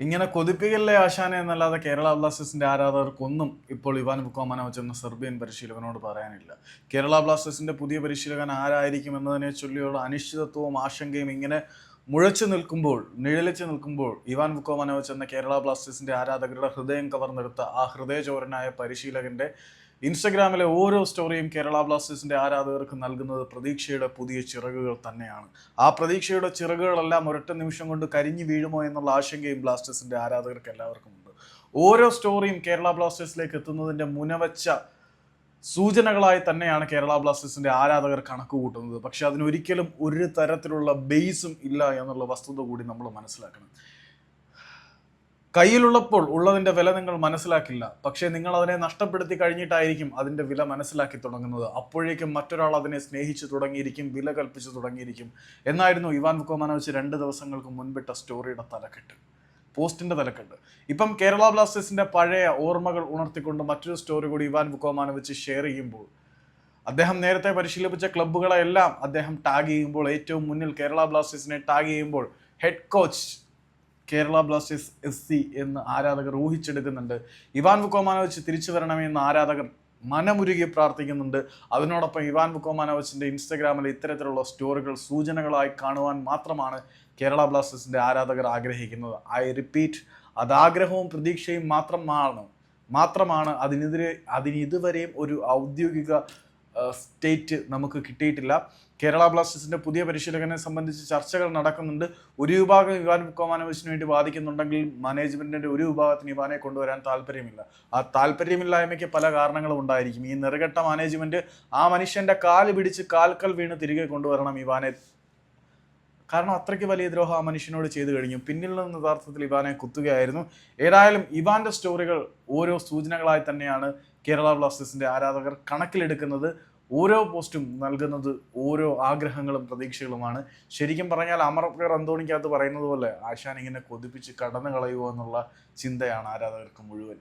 ഇങ്ങനെ കൊതിപ്പിക്കല്ലേ ആശാനെ എന്നല്ലാതെ കേരള ബ്ലാസ്റ്റേഴ്സിന്റെ ആരാധകർക്കൊന്നും ഇപ്പോൾ ഇവാൻ ബുക്കോമനോവിച്ച് എന്ന സെർബിയൻ പരിശീലകനോട് പറയാനില്ല. കേരള ബ്ലാസ്റ്റേഴ്സിന്റെ പുതിയ പരിശീലകൻ ആരായിരിക്കും എന്നതിനെ ചൊല്ലിയുള്ള അനിശ്ചിതത്വവും ആശങ്കയും ഇങ്ങനെ മുഴച്ചു നിൽക്കുമ്പോൾ നിഴലിച്ചു നിൽക്കുമ്പോൾ ഇവാൻ ബുക്കോമനോവിച്ച് എന്ന കേരള ബ്ലാസ്റ്റേഴ്സിന്റെ ആരാധകരുടെ ഹൃദയം കവർന്നെടുത്ത ആ ഹൃദയചോരനായ പരിശീലകന്റെ ഇൻസ്റ്റഗ്രാമിലെ ഓരോ സ്റ്റോറിയും കേരള ബ്ലാസ്റ്റേഴ്സിന്റെ ആരാധകർക്ക് നൽകുന്നത് പ്രതീക്ഷയുടെ പുതിയ ചിറകുകൾ തന്നെയാണ്. ആ പ്രതീക്ഷയുടെ ചിറകുകളെല്ലാം ഒരൊറ്റ നിമിഷം കൊണ്ട് കരിഞ്ഞു വീഴുമോ എന്നുള്ള ആശങ്കയും ബ്ലാസ്റ്റേഴ്സിന്റെ ആരാധകർക്ക് എല്ലാവർക്കും ഉണ്ട്. ഓരോ സ്റ്റോറിയും കേരള ബ്ലാസ്റ്റേഴ്സിലേക്ക് എത്തുന്നതിന്റെ മുനവച്ച സൂചനകളായി തന്നെയാണ് കേരള ബ്ലാസ്റ്റേഴ്സിന്റെ ആരാധകർ കണക്ക് കൂട്ടുന്നത്. പക്ഷെ അതിനൊരിക്കലും ഒരു തരത്തിലുള്ള ബേസും ഇല്ല എന്നുള്ള വസ്തുത കൂടി നമ്മൾ മനസ്സിലാക്കണം. കയ്യിലുള്ളപ്പോൾ ഉള്ളതിന്റെ വില നിങ്ങൾ മനസ്സിലാക്കില്ല. പക്ഷേ നിങ്ങൾ അതിനെ നഷ്ടപ്പെടുത്തി കഴിഞ്ഞിട്ടായിരിക്കും അതിന്റെ വില മനസ്സിലാക്കി തുടങ്ങുന്നത്. അപ്പോഴേക്കും മറ്റൊരാൾ അതിനെ സ്നേഹിച്ചു തുടങ്ങിയിരിക്കും വില കൽപ്പിച്ചു തുടങ്ങിയിരിക്കും. എന്നായിരുന്നു ഇവാൻ ബുക്കോമാനോവിച്ച് രണ്ട് ദിവസങ്ങൾക്ക് മുൻപിട്ട സ്റ്റോറിയുടെ തലക്കെട്ട്. പോസ്റ്റിന്റെ തലക്കെട്ട്. ഇപ്പം കേരള ബ്ലാസ്റ്റേഴ്സിന്റെ പഴയ ഓർമ്മകൾ ഉണർത്തിക്കൊണ്ട് മറ്റൊരു സ്റ്റോറി കൂടി ഇവാൻ ബുക്കോമാനോവിച്ച് ഷെയർ ചെയ്യുമ്പോൾ അദ്ദേഹം നേരത്തെ പരിശീലിപ്പിച്ച ക്ലബ്ബുകളെല്ലാം അദ്ദേഹം ടാഗ് ചെയ്യുമ്പോൾ ഏറ്റവും മുന്നിൽ കേരള ബ്ലാസ്റ്റേഴ്സിനെ ടാഗ് ചെയ്യുമ്പോൾ head coach Kerala Blasters S C എന്ന് ആരാധകർ ഊഹിച്ചെടുക്കുന്നുണ്ട്. ഇവാൻ വുക്കോമാനോവിച്ച് തിരിച്ചു വരണമെന്ന് ആരാധകർ മനമുരുകി പ്രാർത്ഥിക്കുന്നുണ്ട്. അതിനോടൊപ്പം ഇവാൻ വുക്കോമാനോവിച്ചിന്റെ ഇൻസ്റ്റഗ്രാമിൽ ഇത്തരത്തിലുള്ള സ്റ്റോറികൾ സൂചനകളായി കാണുവാൻ മാത്രമാണ് കേരള ബ്ലാസ്റ്റേഴ്സിന്റെ ആരാധകർ ആഗ്രഹിക്കുന്നത്. ഐ റിപ്പീറ്റ് അതാഗ്രഹവും പ്രതീക്ഷയും മാത്രമാണ്. മാത്രമാണ് അതിനെതിരെ അതിനിതുവരെയും ഒരു ഔദ്യോഗിക സ്റ്റേറ്റ് നമുക്ക് കിട്ടിയിട്ടില്ല. കേരള ബ്ലാസ്റ്റേഴ്സിന്റെ പുതിയ പരിശീലകനെ സംബന്ധിച്ച് ചർച്ചകൾ നടക്കുന്നുണ്ട്. ഒരു വിഭാഗം ഇവാൻ ബുക്കോമാനോവിച്ചിന് വേണ്ടി വാദിക്കുന്നുണ്ടെങ്കിൽ മാനേജ്മെന്റിന്റെ ഒരു വിഭാഗത്തിന് ഇവാനെ കൊണ്ടുവരാൻ താല്പര്യമില്ല. ആ താല്പര്യമില്ലായ്മയ്ക്ക് പല കാരണങ്ങളും ഉണ്ടായിരിക്കും. ഈ നിറകെട്ട മാനേജ്മെന്റ് ആ മനുഷ്യന്റെ കാൽ പിടിച്ച് കാൽക്കൽ വീണ് തിരികെ കൊണ്ടുവരണം ഇവാനെ കാരണം അത്രയ്ക്ക് വലിയ ദ്രോഹം ആ മനുഷ്യനോട് ചെയ്തു കഴിഞ്ഞു. പിന്നിൽ നിന്ന് യഥാർത്ഥത്തിൽ ഇവാനെ കുത്തുകയായിരുന്നു. ഏതായാലും ഇവാന്റെ സ്റ്റോറികൾ ഓരോ സൂചനകളായി തന്നെയാണ് കേരള ബ്ലാസ്റ്റേഴ്സിന്റെ ആരാധകർ കണക്കിലെടുക്കുന്നത്. ഓരോ പോസ്റ്റും നൽകുന്നത് ഓരോ ആഗ്രഹങ്ങളും പ്രതീക്ഷകളുമാണ്. ശരിക്കും പറഞ്ഞാൽ അമർക്കർ അന്തോണിക്കകത്ത് പറയുന്നത് പോലെ ആശാൻ ഇങ്ങനെ കൊതിപ്പിച്ച് കടന്നു കളയുമോ എന്നുള്ള ചിന്തയാണ് ആരാധകർക്ക് മുഴുവൻ.